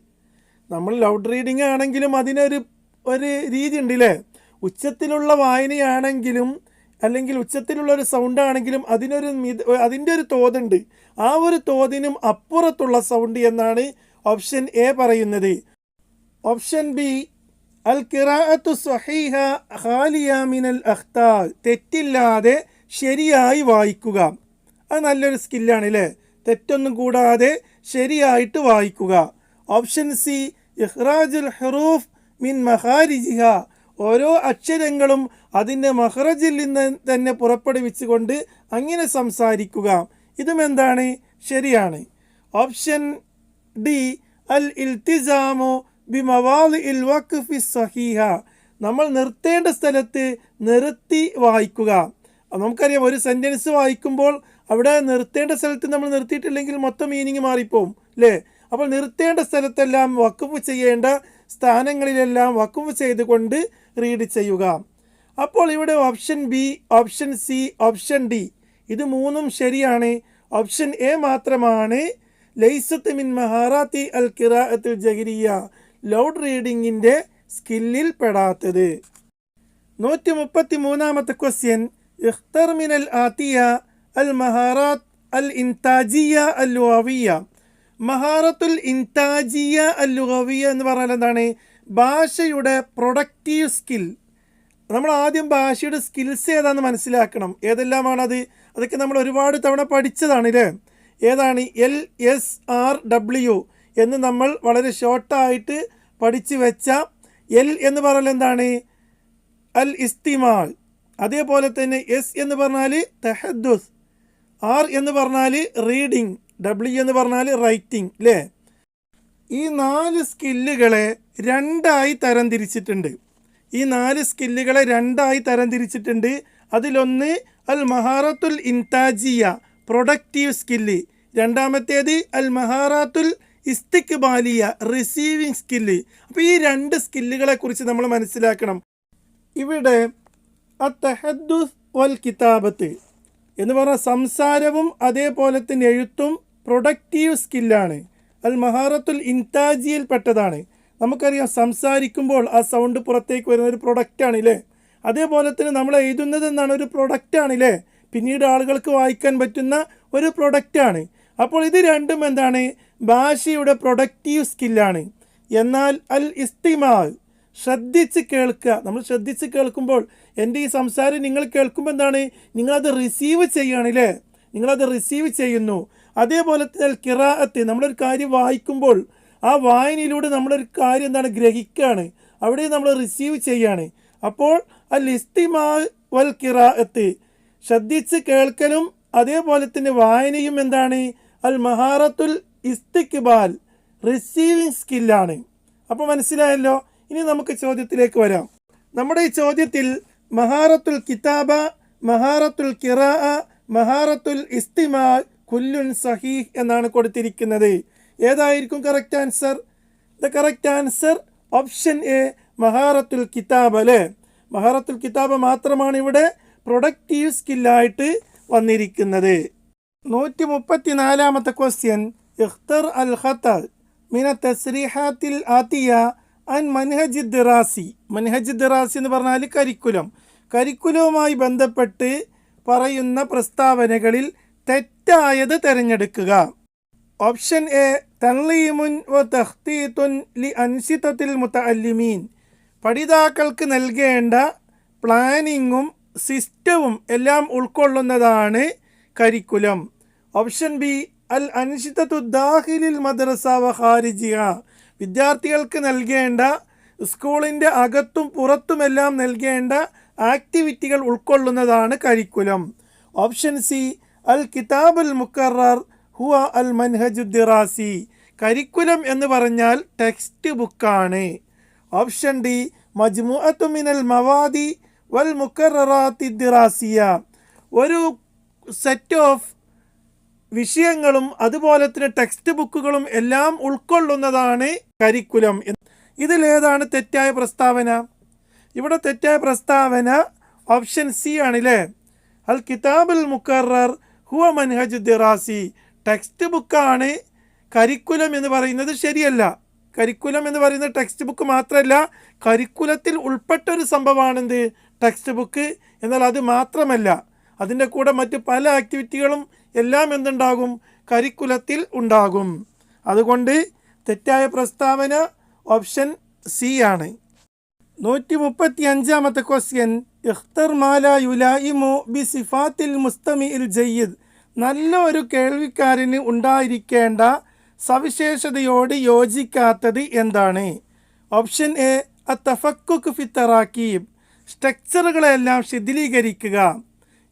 നമ്മൾ ലൗഡ് റീഡിംഗ് ആണെങ്കിലും അതിനൊരു ഒരു രീതി ഉണ്ട് അല്ലേ ഉച്ചത്തിലുള്ള വായനയാണെങ്കിലും അല്ലെങ്കിൽ ഉച്ചത്തിലുള്ള ഒരു സൗണ്ട് ആണെങ്കിലും അതിനൊരു അതിന്റെ ഒരു തോതുണ്ട്. ആ ഒരു തോതിനും അപ്പുറത്തുള്ള സൗണ്ട് എന്നാണ് ഓപ്ഷൻ എ പറയുന്നത്. ഓപ്ഷൻ ബി അൽ കിറാഅത്തു സഹീഹ ഖാലിയ മിനൽ അഖ്താ തെറ്റില്ലാതെ ശരിയായി വായിക്കുക. അത് നല്ലൊരു സ്കില്ലാണ് അല്ലേ തെറ്റൊന്നും കൂടാതെ ശരിയായിട്ട് വായിക്കുക. ഓപ്ഷൻ സി ഇഹ്റാജുൽ ഹറൂഫ് മിൻ മഹാരിജിഹ ഓരോ അക്ഷരങ്ങളും അതിന്റെ മഹ്റജിൽ നിന്ന് തന്നെ പുറപ്പെടുവിച്ചുകൊണ്ട് അങ്ങനെ സംസാരിക്കുക. ഇതും എന്താണ്? ശരിയാണ്. ഓപ്ഷൻ ഡി അൽ ഇൽത്തിസാമു ബി മവാലി ഇൽ വഖഫി സഹീഹ. നമ്മൾ നിർത്തേണ്ട സ്ഥലത്ത് നിർത്തി വായിക്കുക. നമുക്കറിയാം ഒരു സെന്റൻസ് വായിക്കുമ്പോൾ അവിടെ നിർത്തേണ്ട സ്ഥലത്ത് നമ്മൾ നിർത്തിയിട്ടില്ലെങ്കിൽ മൊത്തം മീനിങ് മാറിപ്പോവും അല്ലേ അപ്പോൾ നിർത്തേണ്ട സ്ഥലത്തെല്ലാം വക്കുഫ് ചെയ്യേണ്ട സ്ഥാനങ്ങളിലെല്ലാം വക്കുഫ് ചെയ്തുകൊണ്ട് റീഡ് ചെയ്യുക. അപ്പോൾ ഇവിടെ option B option C option D ഇത് മൂന്നും ശരിയാണ്. ഓപ്ഷൻ എ മാത്രമാണ്. ലൈസത്ത് മിൻ മഹാറാത്തി അൽ കിറാഅത്തുൽ ജഹിരിയ ലൗഡ് റീഡിങ്ങിന്റെ സ്കില്ലിൽ പെടാത്തത്. നൂറ്റി മുപ്പത്തി മൂന്നാമത്തെ ക്വസ്റ്റ്യൻ ഇഖ്തർ മിനൽ ആത്തിയ അൽ മഹാറാത്ത് അൽ ഇൻതാജിയ അൽ ലുവവിയ മഹാറത്തുൽ ഇൻതാജിയ അൽ ലുവവിയ എന്ന് പറഞ്ഞാൽ എന്താണ്? ഭാഷയുടെ പ്രൊഡക്റ്റീവ് സ്കിൽ നമ്മൾ ആദ്യം ഭാഷയുടെ സ്കിൽസ് ഏതാണെന്ന് മനസ്സിലാക്കണം. ഏതെല്ലാമാണത് അതൊക്കെ നമ്മൾ ഒരുപാട് തവണ പഠിച്ചതാണ് അല്ലേ ഏതാണ്? എൽ എസ് ആർ ഡബ്ല്യു എന്ന് നമ്മൾ വളരെ ഷോർട്ടായിട്ട് പഠിച്ചു വെച്ച എൽ എന്ന് പറഞ്ഞാൽ എന്താണ്? അൽ ഇസ്തിമാൾ അതേപോലെ തന്നെ എസ് എന്ന് പറഞ്ഞാൽ തെഹദ്ദുസ്. ആർ എന്ന് പറഞ്ഞാൽ റീഡിങ്. ഡബ്ല്യു എന്ന് പറഞ്ഞാൽ റൈറ്റിംഗ് അല്ലേ ഈ നാല് സ്കില്ലുകളെ രണ്ടായി തരംതിരിച്ചിട്ടുണ്ട്. ഈ നാല് സ്കില്ലുകളെ രണ്ടായി തരംതിരിച്ചിട്ടുണ്ട്. അതിലൊന്ന് അൽ മഹാറത്തുൽ ഇൻതാജിയ പ്രൊഡക്റ്റീവ് സ്കില്ല് രണ്ടാമത്തേത് അൽ മഹാറാത്തുൽ ഇസ്തിക്ബാലിയ റിസീവിങ് സ്കില്ല് അപ്പോൾ ഈ രണ്ട് സ്കില്ലുകളെ കുറിച്ച് നമ്മൾ മനസ്സിലാക്കണം. ഇവിടെ അത്തഹദ്ദുസ് വൽ കിതാബത്ത് എന്ന് പറഞ്ഞാൽ സംസാരവും അതേപോലെ തന്നെ എഴുത്തും പ്രൊഡക്റ്റീവ് സ്കില്ലാണ് അൽ മഹാറത്തുൽ ഇൻതാജിയിൽ പെട്ടതാണ്. നമുക്കറിയാം സംസാരിക്കുമ്പോൾ ആ സൗണ്ട് പുറത്തേക്ക് വരുന്ന ഒരു പ്രൊഡക്റ്റാണ് ഇല്ലേ അതേപോലെ തന്നെ നമ്മൾ എഴുതുന്നത് എന്നാണ് ഒരു പ്രൊഡക്റ്റാണ് ഇല്ലേ പിന്നീട് ആളുകൾക്ക് വായിക്കാൻ പറ്റുന്ന ഒരു പ്രൊഡക്റ്റാണ് അപ്പോൾ ഇത് രണ്ടും എന്താണ്? ഭാഷയുടെ പ്രൊഡക്റ്റീവ് സ്കില്ലാണ് എന്നാൽ അൽ ഇസ്തിമാ ശ്രദ്ധിച്ച് കേൾക്കുക. നമ്മൾ ശ്രദ്ധിച്ച് കേൾക്കുമ്പോൾ എന്റെ ഈ സംസാരം നിങ്ങൾ കേൾക്കുമ്പോൾ എന്താണ്? നിങ്ങളത് റിസീവ് ചെയ്യുകയാണല്ലേ നിങ്ങളത് റിസീവ് ചെയ്യുന്നു. അതേപോലെ തന്നെ കിറാഅത്ത് നമ്മളൊരു കാര്യം വായിക്കുമ്പോൾ ആ വായനയിലൂടെ നമ്മളൊരു കാര്യം എന്താണ്? ഗ്രഹിക്കുകയാണ്. അവിടെ നമ്മൾ റിസീവ് ചെയ്യുകയാണ്. അപ്പോൾ അൽ ഇസ്തിമാ വൽ കിറാഅത്ത് ശ്രദ്ധിച്ച് കേൾക്കലും അതേപോലെ തന്നെ വായനയും എന്താണ്? അൽ മഹാറത്തുൽ ഇസ്തിക്ബാൽ റിസീവിങ് സ്കില്ലാണ് അപ്പോൾ മനസ്സിലായല്ലോ? ഇനി നമുക്ക് ചോദ്യത്തിലേക്ക് വരാം. നമ്മുടെ ഈ ചോദ്യത്തിൽ മഹാറത്തുൽ കിതാബ മഹാറത്തുൽ കിറ മഹാറത്തുൽ ഇസ്തിമാ കുല്ലുൻ സഹീഹ് എന്നാണ് കൊടുത്തിരിക്കുന്നത്. ഏതായിരിക്കും correct answer the correct answer option A മഹാറത്തുൽ കിതാബ് അല്ലേ? മഹാറത്തുൽ കിതാബ് മാത്രമാണ് ഇവിടെ പ്രൊഡക്റ്റീവ് സ്കില്ലായിട്ട് വന്നിരിക്കുന്നത്. നൂറ്റി മുപ്പത്തി നാലാമത്തെ ക്വസ്റ്റ്യൻ ഇഖ്തർ الخطا من التسريحات الآتية عن منهج الدراسي. منهج الدراسي എന്ന് പറഞ്ഞാൽ കരിക്കുലം. കരിക്കുലവുമായി ബന്ധപ്പെട്ട് പറയുന്ന പ്രസ്താവനകളിൽ തെറ്റായത് തിരഞ്ഞെടുക്കുക. ഓപ്ഷൻ എ തൻലീമുൻ വ തഖ്തീത്തുൻ ലി അൻസിത്തത്തിൽ മുത്തഅല്ലിമീൻ പഠിതാക്കൾക്ക് നൽകേണ്ട പ്ലാനിങ്ങും സിസ്റ്റവും എല്ലാം ഉൾക്കൊള്ളുന്നതാണ് കരിക്കുലം. ഓപ്ഷൻ ബി അൽ അനിശ്ചിതത്വ ദാഹിലിൽ മദ്രസ വ ഖാരിജിയ വിദ്യാർത്ഥികൾക്ക് നൽകേണ്ട സ്കൂളിന്റെ അകത്തും പുറത്തുമെല്ലാം നൽകേണ്ട ആക്ടിവിറ്റികൾ ഉൾക്കൊള്ളുന്നതാണ് കരിക്കുലം. ഓപ്ഷൻ സി അൽ കിതാബുൽ മുക്കറർ ഹുവ അൽ മൻഹജുദ്ദിറാസി കരിക്കുലം എന്ന് പറഞ്ഞാൽ ടെക്സ്റ്റ് ബുക്കാണ്. ഓപ്ഷൻ ഡി മജ്മുഅത്തുമിനൽ മവാദി വൽ മുക്കറാത്തി ദിറാസിയ ഒരു സെറ്റ് ഓഫ് വിഷയങ്ങളും അതുപോലെ തന്നെ ടെക്സ്റ്റ് ബുക്കുകളും എല്ലാം ഉൾക്കൊള്ളുന്നതാണ് കരിക്കുലം ഇതിലേതാണ് തെറ്റായ പ്രസ്താവന. ഇവിടെ തെറ്റായ പ്രസ്താവന ഓപ്ഷൻ സി ആണല്ലേ? അൽ കിതാബുൽ മുക്കറർ ഹുവ മൻഹജ് ദിറാസി. ടെക്സ്റ്റ് ബുക്കാണ് കരിക്കുലം എന്ന് പറയുന്നത് ശരിയല്ല. കരിക്കുലം എന്ന് പറയുന്നത് ടെക്സ്റ്റ് ബുക്ക് മാത്രമല്ല കരിക്കുലത്തിൽ ഉൾപ്പെട്ട ഒരു സംഭവമാണെന്ത്? ടെക്സ്റ്റ് ബുക്ക് എന്നാൽ അത് മാത്രമല്ല. അതിന്റെ കൂടെ മറ്റ് പല ആക്ടിവിറ്റികളും എല്ലാം എന്തുണ്ടാകും? കരിക്കുലത്തിൽ ഉണ്ടാകും. അതുകൊണ്ട് തെറ്റായ പ്രസ്താവന ഓപ്ഷൻ സി ആണ്. നൂറ്റി മുപ്പത്തി അഞ്ചാമത്തെ ക്വസ്റ്റ്യൻ ഇഖ്തർ മാല യുലായിമു ബി സിഫാത്തിൽ മുസ്തമി ഇൽ ജയ്യിദ്? നല്ല ഒരു കേൾവിക്കാരന് ഉണ്ടായിരിക്കേണ്ട സവിശേഷതയോട് യോജിക്കാത്തത് എന്താണ്? ഓപ്ഷൻ എ അ തഫക്കുക്ക് ഫിത്തറാക്കീബ് സ്ട്രക്ചറുകളെല്ലാം ശിഥിലീകരിക്കുക.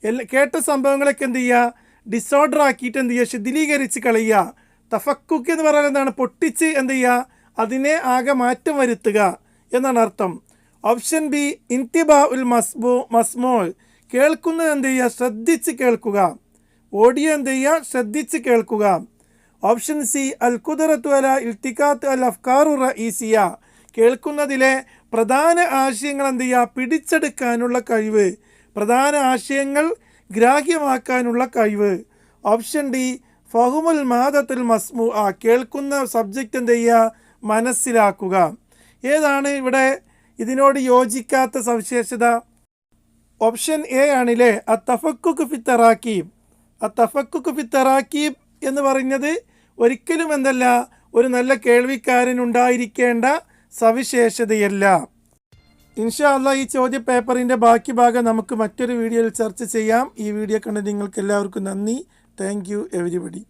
എല്ലാ കേട്ട സംഭവങ്ങളൊക്കെ എന്ത് ചെയ്യുക? ഡിസോർഡർ ആക്കിയിട്ട് എന്ത് ചെയ്യുക? ശിഥിലീകരിച്ച് കളയുക. തഫക്കുക്ക് എന്ന് പറയുന്നത് എന്താണ്? പൊട്ടിച്ച് എന്ത് ചെയ്യുക? അതിനെ ആകെ മാറ്റം വരുത്തുക എന്നാണ് അർത്ഥം. ഓപ്ഷൻ ബി ഇൻതിബാ ഉൽ മസ്ബു മസ്മോൾ കേൾക്കുന്നത് എന്ത് ചെയ്യുക? ശ്രദ്ധിച്ച് കേൾക്കുക. ഓഡിയോ എന്ത് ചെയ്യുക? ശ്രദ്ധിച്ച് കേൾക്കുക. ഓപ്ഷൻ സി അൽ കുദറത്തു അല ഇൽത്തിക്കാത്ത് അൽ അഫ്കാറു റഈസിയ. കേൾക്കുന്നതിലെ പ്രധാന ആശയങ്ങൾ എന്ത് ചെയ്യുക? പിടിച്ചെടുക്കാനുള്ള കഴിവ്. പ്രധാന ആശയങ്ങൾ ഗ്രാഹ്യമാക്കാനുള്ള കഴിവ്. ഓപ്ഷൻ ഡി ഫഹുമുൽ മാദത്തുൽ മസ്മു ആ കേൾക്കുന്ന സബ്ജക്റ്റ് എന്ത് ചെയ്യുക? മനസ്സിലാക്കുക. ഏതാണ് ഇവിടെ ഇതിനോട് യോജിക്കാത്ത സവിശേഷത? ഓപ്ഷൻ എ ആണില്ലേ അ തഫക്കുക്ക് ഫി തറാക്കീബ്. അ തഫക്കുക്ക് ഫി തറാക്കീബ് എന്ന് പറഞ്ഞത് ഒരിക്കലും എന്തല്ല ഒരു നല്ല കേൾവിക്കാരൻ ഉണ്ടായിരിക്കേണ്ട സവിശേഷതയല്ല. ഇൻഷാ അല്ല ഈ ചോദ്യ പേപ്പറിന്റെ ബാക്കി ഭാഗം നമുക്ക് മറ്റൊരു വീഡിയോയിൽ ചർച്ച ചെയ്യാം. ഈ വീഡിയോ കണ്ട് നിങ്ങൾക്ക് എല്ലാവർക്കും നന്ദി. Thank you everybody.